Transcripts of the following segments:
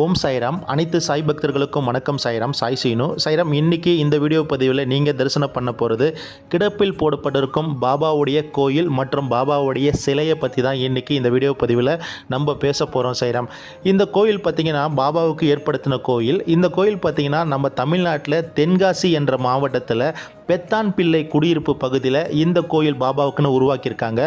ஓம் சாய்ராம் அனைத்து சாய் பக்தர்களுக்கும் வணக்கம் சாய்ராம் சாய் சீனு. சாய்ராம் இன்னைக்கு இந்த வீடியோ பதிவில் நீங்கள் தரிசனம் பண்ண போகிறது கிடப்பில் போடப்பட்டிருக்கும் பாபாவுடைய கோயில் மற்றும் பாபாவுடைய சிலையை பற்றி தான் இன்றைக்கி இந்த வீடியோ பதிவில் நம்ம பேச போகிறோம் சாய்ராம் இந்த கோயில் பார்த்திங்கன்னா பாபாவுக்கு ஏற்படுத்தின கோயில். இந்த கோயில் பார்த்திங்கன்னா நம்ம தமிழ்நாட்டில் தென்காசி என்ற மாவட்டத்தில் பெத்தான் பிள்ளை குடியிருப்பு பகுதியில் இந்த கோயில் பாபாவுக்குன்னு உருவாக்கியிருக்காங்க.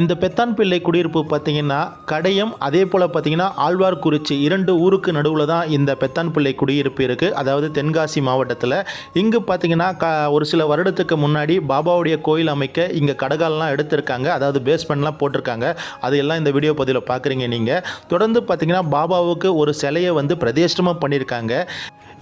இந்த பெத்தான் பிள்ளை குடியிருப்பு பார்த்தீங்கன்னா கடையம் அதே போல் பார்த்தீங்கன்னா ஆழ்வார்குறிச்சி இரண்டு ஊருக்கு நடுவில் தான் இந்த பெத்தான் பிள்ளை குடியிருப்பு இருக்குது அதாவது தென்காசி மாவட்டத்தில். இங்கு பார்த்தீங்கன்னா க ஒரு சில வருடத்துக்கு முன்னாடி பாபாவுடைய கோயில் அமைக்க இங்கே கடகாலெலாம் எடுத்திருக்காங்க. அதாவது பேஸ்மெண்ட்லாம் போட்டிருக்காங்க. அது எல்லாம் இந்த வீடியோ பதிவில் பார்க்குறீங்க நீங்கள் தொடர்ந்து பார்த்தீங்கன்னா பாபாவுக்கு ஒரு சிலையை வந்து பிரதிஷ்டமாக பண்ணியிருக்காங்க.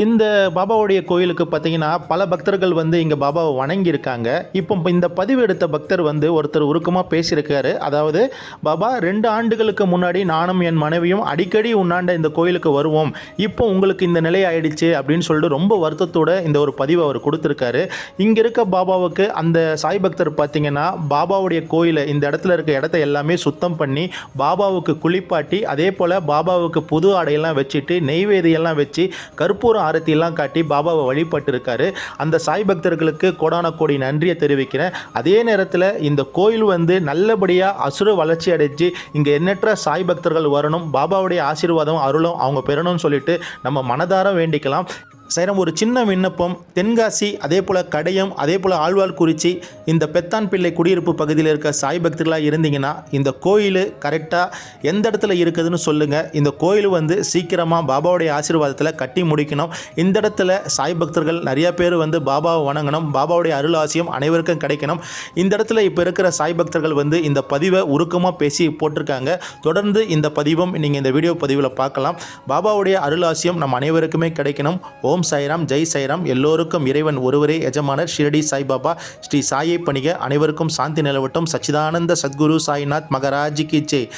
இந்த பாபாவுடைய கோயிலுக்கு பார்த்தீங்கன்னா பல பக்தர்கள் வந்து இங்கே பாபாவை வணங்கியிருக்காங்க. இப்போ இந்த பதிவு எடுத்த பக்தர் வந்து ஒருத்தர் உருக்கமாக பேசியிருக்காரு. அதாவது பாபா ரெண்டு ஆண்டுகளுக்கு முன்னாடி நானும் என் மனைவியும் அடிக்கடி உண்ணாண்ட இந்த கோயிலுக்கு வருவோம். இப்போ உங்களுக்கு இந்த நிலை ஆயிடுச்சு அப்படின்னு சொல்லிட்டு ரொம்ப வருத்தத்தோட இந்த ஒரு பதிவை அவர் கொடுத்துருக்காரு. இங்கே இருக்க பாபாவுக்கு அந்த சாய் பக்தர் பார்த்தீங்கன்னா பாபாவுடைய கோயிலை இந்த இடத்துல இருக்க இடத்த எல்லாமே சுத்தம் பண்ணி பாபாவுக்கு குளிப்பாட்டி அதே போல் பாபாவுக்கு புது ஆடையெல்லாம் வச்சுட்டு நெய்வேதியெல்லாம் வச்சு கற்பூரம் ஆரத்திலாம் காட்டி பாபாவை வழிபட்டு இருக்காரு அந்த சாய் பக்தர்களுக்கு கோடான கோடி நன்றியை தெரிவிக்கிறேன். அதே நேரத்தில் இந்த கோயில் வந்து நல்லபடியாக அசுர வளர்ச்சி அடைஞ்சு இங்கே எண்ணற்ற சாய் பக்தர்கள் வரணும் பாபாவுடைய ஆசீர்வாதம் அருளும் அவங்க பெறணும்னு சொல்லிட்டு நம்ம மனதார வேண்டிக்கலாம். சைரம் ஒரு சின்ன விண்ணப்பம் தென்காசி அதே போல் கடையம் அதே போல் ஆழ்வார்குறிச்சி இந்த பெத்தான் பிள்ளை குடியிருப்பு பகுதியில் இருக்க சாய் பக்தர்களாக இருந்தீங்கன்னா இந்த கோயில் கரெக்டாக எந்த இடத்துல இருக்குதுன்னு சொல்லுங்கள் இந்த கோயில் வந்து சீக்கிரமாக பாபாவுடைய ஆசீர்வாதத்தில் கட்டி முடிக்கணும். இந்த இடத்துல சாய் பக்தர்கள் நிறையா பேர் வந்து பாபாவை வணங்கணும் பாபாவுடைய அருள் ஆசியம் அனைவருக்கும் கிடைக்கணும். இந்த இடத்துல இப்போ இருக்கிற சாய் பக்தர்கள் வந்து இந்த பதிவை உருக்கமாக பேசி போட்டிருக்காங்க. தொடர்ந்து இந்த பதிவும் நீங்கள் இந்த வீடியோ பதிவில் பார்க்கலாம். பாபாவுடைய அருள் ஆசியம் நம் அனைவருக்குமே கிடைக்கணும். ஓ ஓம் சாய்ராம் ஜெய் சாய்ராம் எல்லோருக்கும் இறைவன் ஒருவரே எஜமானர் ஷிரடி சாய்பாபா. ஸ்ரீ சாயை பணிக அனைவருக்கும் சாந்தி நிலவட்டும். சச்சிதானந்த சத்குரு சாய்நாத் மகராஜி கி ஜெய்.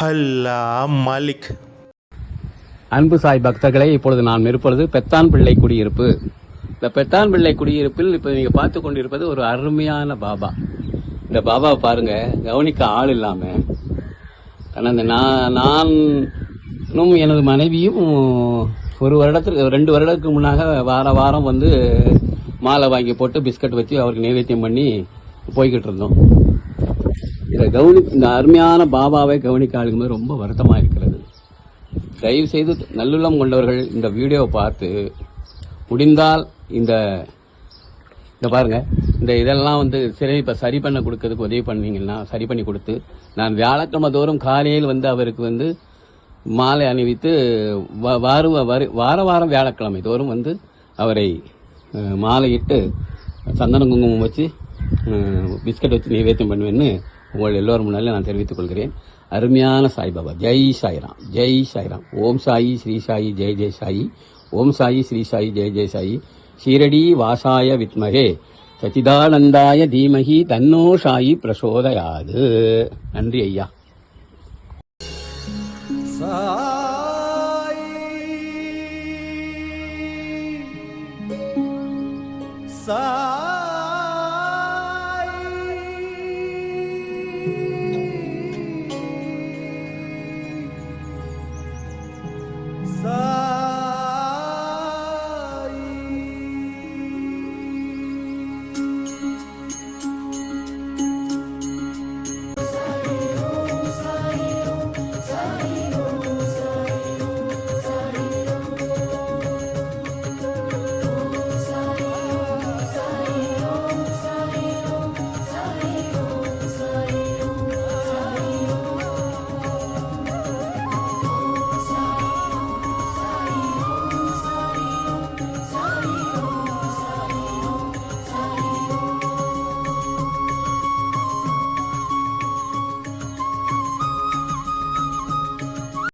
ஹல்லா மாலிக். அன்பு சாய் பக்தர்களை இப்பொழுது நான் இருப்பது பெத்தான் பிள்ளை குடியிருப்பு. இந்த பெத்தான் பிள்ளை குடியிருப்பில் இப்போ நீங்கள் பார்த்து கொண்டிருப்பது ஒரு அருமையான பாபா. இந்த பாபாவை பாருங்க கவனிக்க ஆள் இல்லாமல் ஆனால் இந்த நான் நானும் எனது மனைவியும் ஒரு வருடத்துக்கு ரெண்டு வருடத்துக்கு முன்னாக வார வாரம் வந்து மாலை வாங்கி போட்டு பிஸ்கட் வச்சு அவருக்கு நைவேத்தியம் பண்ணி போய்கிட்டு இருந்தோம். இதை கவனி இந்த அருமையான பாபாவை கவனிக்க ஆளுங்கும்போது ரொம்ப வருத்தமாக இருக்கிறது. தயவு செய்து நல்லுள்ளம் கொண்டவர்கள் இந்த வீடியோவை பார்த்து முடிந்தால் இந்த இந்த பாருங்கள் இந்த இதெல்லாம் வந்து சரி இப்போ சரி பண்ண கொடுக்கறதுக்கு உதவி பண்ணீங்கன்னா சரி பண்ணி கொடுத்து நான் வியாழக்கிழமை தோறும் காலையில் வந்து அவருக்கு வந்து மாலை அணிவித்து வ- வார வார வாரம் வியாழக்கிழமை தோறும் வந்து அவரை மாலையிட்டு சந்தன குங்குமம் வச்சு பிஸ்கட் வச்சு நைவேத்தியம் பண்ணுவேன்னு உங்கள் எல்லோரும் முன்னாலே நான் தெரிவித்துக் கொள்கிறேன். அருமையான சாய்பாபா ஜெய் சாய்ராம். ஜெய் சாய்ராம். ஓம் சாயி ஸ்ரீ சாயி ஜெய் ஜெய் சாயி. ஓம் சாயி ஸ்ரீ சாயி ஜெய் ஜெய் சாயி. ஷீரடி வாசாய வித்மகே. சச்சிதானந்தாய தீமகி தன்னோ சாயி பிரசோதயாது. நன்றி ஐயா. சாய்